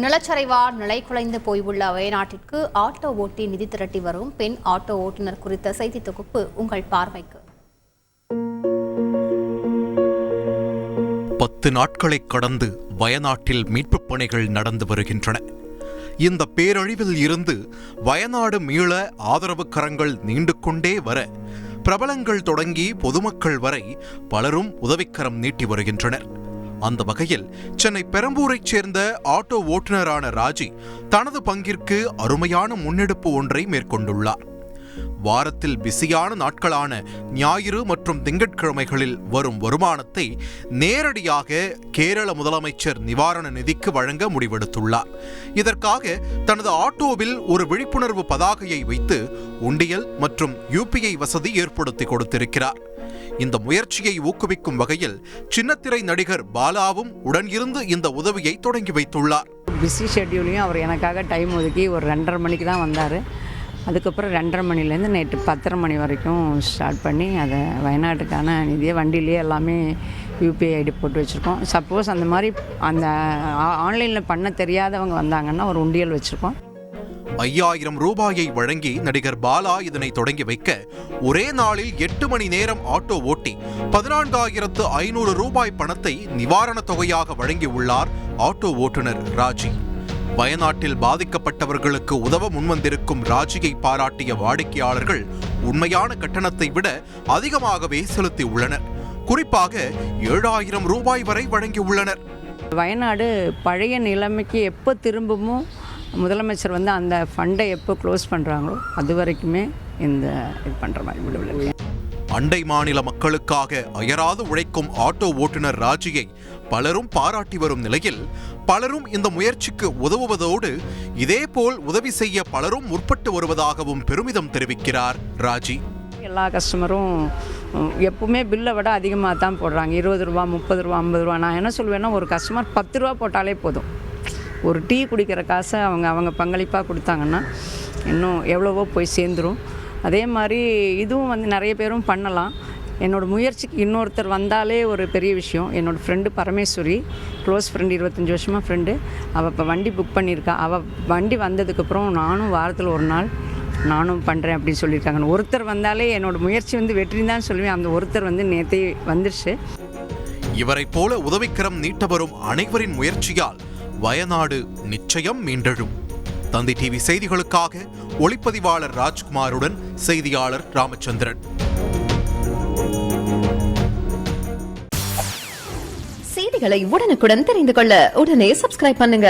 நிலச்சரிவால் நிலை குலைந்து போயுள்ள வயநாட்டிற்கு ஆட்டோ ஓட்டி நிதி திரட்டி வரும் பெண் ஆட்டோ ஓட்டுநர் குறித்த செய்தி தொகுப்பு உங்கள் பார்வைக்கு. பத்து நாட்களை கடந்து வயநாட்டில் மீட்புப் பணிகள் நடந்து வருகின்றன. இந்த பேரழிவில் இருந்து வயநாடு மீள ஆதரவு கரங்கள் நீண்டு கொண்டே வர பிரபலங்கள் தொடங்கி பொதுமக்கள் வரை பலரும் உதவிக்கரம் நீட்டி வருகின்றனர். அந்த வகையில் சென்னை பெரம்பூரைச் சேர்ந்த ஆட்டோ ஓட்டுநரான ராஜி தனது பங்கிற்கு அருமையான முன்னெடுப்பு ஒன்றை மேற்கொண்டுள்ளார். வாரத்தில் பிஸியான நாட்களான ஞாயிறு மற்றும் திங்கட்கிழமைகளில் வரும் வருமானத்தை நேரடியாக கேரள முதலமைச்சர் நிவாரண நிதிக்கு வழங்க முடிவெடுத்துள்ளார். இதற்காக தனது ஆட்டோவில் ஒரு விழிப்புணர்வு பதாகையை வைத்து உண்டியல் மற்றும் யூபிஐ வசதி ஏற்படுத்தி கொடுத்திருக்கிறார். இந்த முயற்சியை ஊக்குவிக்கும் வகையில் சின்னத்திரை நடிகர் பாலாவும் உடன் இருந்து இந்த உதவியை தொடங்கி வைத்துள்ளார். பிஸி ஷெட்யூலையும் அவர் எனக்காக டைம் ஒதுக்கி ஒரு ரெண்டரை மணிக்கு தான் வந்தார். அதுக்கப்புறம் ரெண்டரை மணிலேருந்து நைட்டு பத்தரை மணி வரைக்கும் ஸ்டார்ட் பண்ணி அதை வயநாட்டுக்கான நிதியை வண்டியிலேயே எல்லாமே யூபிஐ ஐடி போட்டு வச்சுருக்கோம். சப்போஸ் அந்த மாதிரி அந்த ஆன்லைனில் பண்ண தெரியாதவங்க வந்தாங்கன்னா ஒரு உண்டியல் வச்சுருக்கோம். ஐயாயிரம் ரூபாயை வழங்கி நடிகர் பாலா இதனை தொடங்கி வைக்க ஒரே நாளில் எட்டு மணி நேரம் ஆட்டோ ஓட்டி பதினான்காயிரத்து ஐநூறு ரூபாய் பணத்தை நிவாரணத் தொகையாக வழங்கியுள்ளார் ஆட்டோ ஓட்டுநர் ராஜி. வயநாட்டில் பாதிக்கப்பட்டவர்களுக்கு உதவ முன்வந்திருக்கும் ராஜியை பாராட்டிய வாடிக்கையாளர்கள் உண்மையான கட்டணத்தை விட அதிகமாகவே செலுத்தியுள்ளனர். குறிப்பாக ஏழாயிரம் ரூபாய் வரை வழங்கியுள்ளனர். வயநாடு பழைய நிலைமைக்கு எப்போ திரும்புமோ முதலமைச்சர் வந்து அந்த ஃபண்டை எப்போ க்ளோஸ் பண்ணுறாங்களோ அது வரைக்குமே இந்த இது பண்ணுற மாதிரி விடுவில்லை அண்டை மாநில மக்களுக்காக அயராது உழைக்கும் ஆட்டோ ஓட்டுநர் ராஜியை பலரும் பாராட்டி வரும் நிலையில் பலரும் இந்த முயற்சிக்கு உதவுவதோடு இதேபோல் உதவி செய்ய பலரும் முற்பட்டு வருவதாகவும் பெருமிதம் தெரிவிக்கிறார் ராஜி. எல்லா கஸ்டமரும் எப்பவுமே பில்லை விட அதிகமாக தான் போடுறாங்க. இருபது ரூபா முப்பது ரூபா ஐம்பது ரூபா. நான் என்ன சொல்லுவேன்னா ஒரு கஸ்டமர் பத்து ரூபா போட்டாலே போதும். ஒரு டீ குடிக்கிற காசை அவங்க அவங்க பங்களிப்பாக கொடுத்தாங்கன்னா இன்னும் எவ்வளவோ போய் சேர்ந்துரும். அதே மாதிரி இதுவும் வந்து நிறைய பேரும் பண்ணலாம். என்னோடய முயற்சிக்கு இன்னொருத்தர் வந்தாலே ஒரு பெரிய விஷயம். என்னோடய ஃப்ரெண்டு பரமேஸ்வரி க்ளோஸ் ஃப்ரெண்டு இருபத்தஞ்சி வருஷமாக ஃப்ரெண்டு அவள் இப்போ வண்டி புக் பண்ணியிருக்கா. அவள் வண்டி வந்ததுக்கப்புறம் நானும் வாரத்தில் ஒரு நாள் நானும் பண்ணுறேன் அப்படின்னு சொல்லியிருக்காங்க. ஒருத்தர் வந்தாலே என்னோடய முயற்சி வந்து வெற்றி தான் சொல்லுவேன். அந்த ஒருத்தர் வந்து நேற்றே வந்துடுச்சு இவரை போல உதவிக்கரம் நீட்ட வரும் அனைவரின் முயற்சியால் வயநாடு நிச்சயம் மீண்டெழும். தந்தி டிவி செய்திகளுக்காக ஒளிப்பதிவாளர் ராஜ்குமாருடன் செய்தியாளர் ராமச்சந்திரன். செய்திகளை உடனுக்குடன் தெரிந்து கொள்ள உடனே சப்ஸ்கிரைப் பண்ணுங்க.